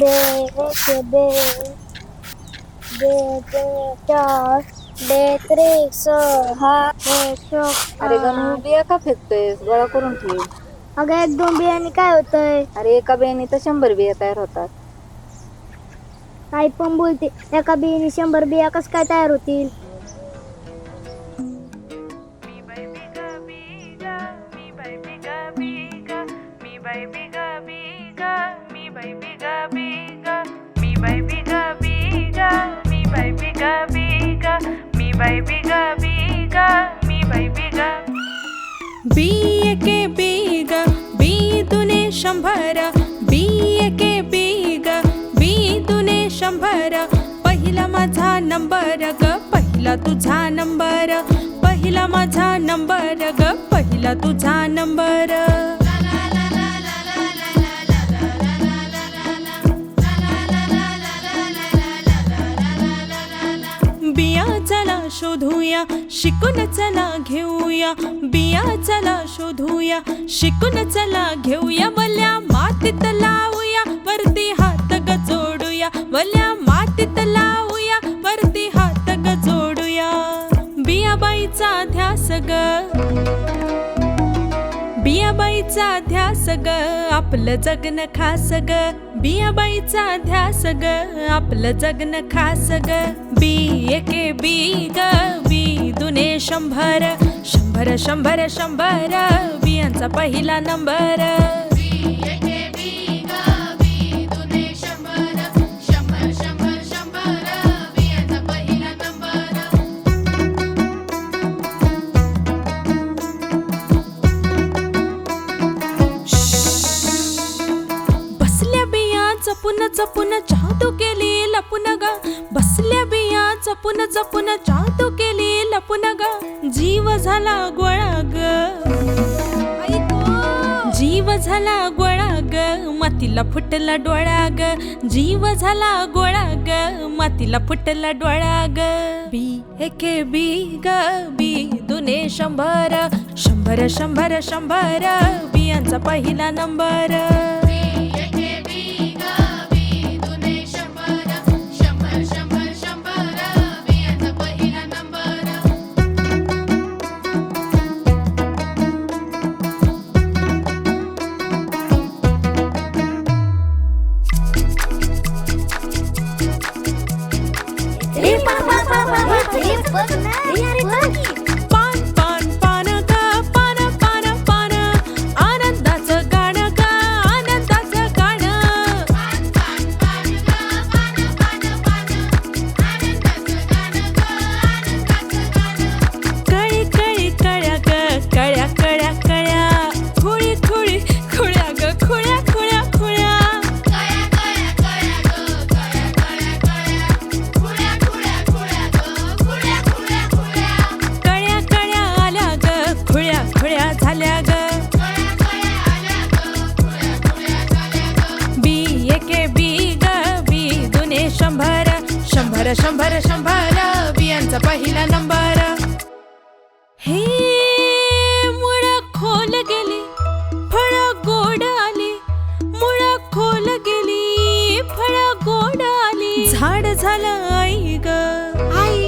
बे एके बे बे बे चार बे त्रे सहा बे शोक अरे गणू बिया का फेकतोयस गोळा करून ठेव अगं एक दोन बियाणे काय होतंय अरे एका बियाणे तर शंभर बिया तयार होतात काही पण बोलते एका बियाणे शंभर बिया कस काय तयार होतील ಬೀಗ ಬೀಗ ಮೀ बी ಬೀಗ ಬಿಯಕ್ಕೆ पहिला माझा नंबर ग पहिला तुझा नंबर पहिला माझा नंबर ग पहिला तुझा नंबर. शोधूया. शिकून चला घेऊया. बिया चला शोधूया. शिकून चला घेऊया. वल्या मातीत लावूया. वरती हात ग जोडूया. वल्या मातीत लावूया. वरती हात ग जोडूया. बियाबाईचा ध्यास ग. बियाबाईचा ध्यास ग. आपलं जगन खास ग. बियाबाईचा ध्यास ग आपलं जगन खास ग. बी एके बी ग बी दुने शंभर. शंभर शंभर शंभर. बियांचा पहिला नंबर. जपून जपून जादू केली लपून ग. बसल्या बिया जपून जपून जादू केली लपून ग. जीव झाला गोळा ग. जीव झाला गोळा ग. मातीला फुटला डोळा ग. जीव झाला गोळा ग. मातीला फुटला डोळा ग. बी एके बी ग बी दुने शंभर. शंभर शंभर शंभर. बियांचा पहिला number. Real personal, real personal. शंभर शंभर शंभर बियांचा पहिला नंबर. हे मुळ खोल गेली फळ गोड आली. मुळ खोल गेली फळ गोड आली. झाड झालं आई ग. आई.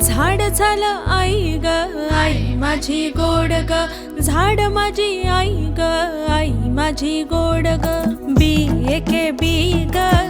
झाड झालं आई ग. आई माझी गोड ग. झाड माझी आई ग. आई माझी गोड ग. बी एके बी ग.